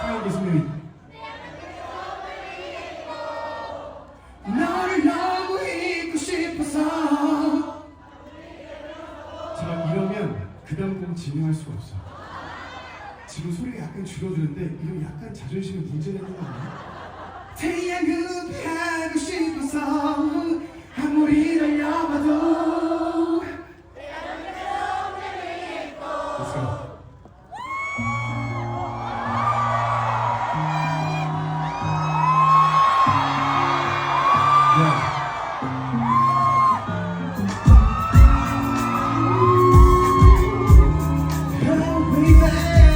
하여 무슨 나를 너무 잊고 싶어서. 제가 이러면 그 다음 곡은 진행할 수가 없어 지금 소리가 약간 줄어드는데 이러면 약간 자존심이 문제 되는 거 아니야? 태양을 피하고 싶어서 아무리 달려봐도. 태양을 피하고 싶어서 Help me back.